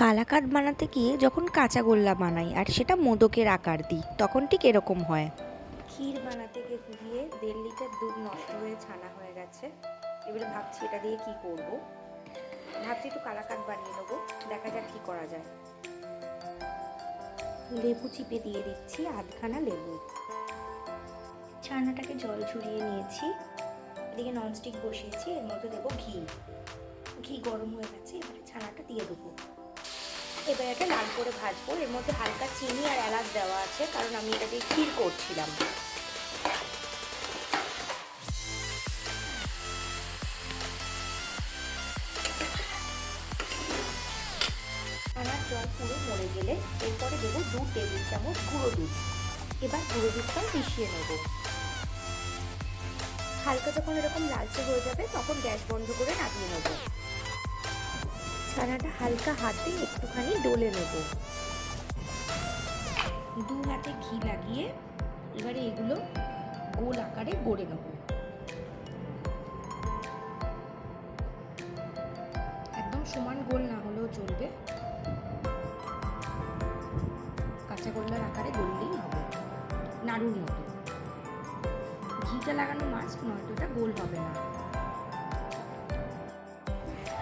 কালাকাদ বানাতে গিয়ে যখন কাঁচা গোল্লা বানাই আর সেটা মোদকের আকার দিই, তখন ঠিক এরকম হয়। ক্ষীর বানাতে গিয়ে দেড় লিটার দুধ নষ্ট হয়ে ছানা হয়ে গেছে। এবারে ভাবছি এটা দিয়ে কি করব? ভাবছি একটু কালাকাদ বানিয়ে নেব, দেখা যাক কি করা যায়। লেবু চিপে দিয়ে দিচ্ছি আধখানা লেবু। ছানাটাকে জল ঝরিয়ে নিয়েছি। এদিকে ননস্টিক বসিয়েছি, এর মধ্যে দেবো ঘি। ঘি গরম হয়ে গেছে, এবারে ছানাটা দিয়ে দেবো। এবার এটা লাল করে ভাজবো। এর মধ্যে হালকা চিনি আর এলাচ দেওয়া আছে, কারণ আমি এটা দিয়ে ক্ষীর করছিলাম। ছানার জল পুরো মরে গেলে এরপরে দেবো দু টেবিল চামচ গুঁড়ো দুধ। এবার গুঁড়ো দুধটা মিশিয়ে নেব। হালকা যখন এরকম লালচে হয়ে যাবে, তখন গ্যাস বন্ধ করে নামিয়ে নেব। ছানাটা হালকা হাতে একটুখানি ডলে নেব। দু হাতে ঘি লাগিয়ে এবারে এগুলো গোল আকারে গড়ে নেব। একদম সমান গোল না হলেও চলবে। কাঁচা গোল্লার আকারে গড়লেই হবে, নাড়ুর মতো। ঘিটা লাগানো মাছ নয়তো এটা গোল হবে না।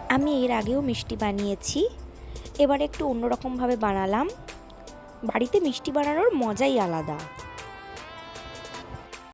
আমি এর আগেও মিষ্টি বানিয়েছি। এবার একটু অন্যরকমভাবে বানালাম। বাড়িতে মিষ্টি বানানোর মজাই আলাদা।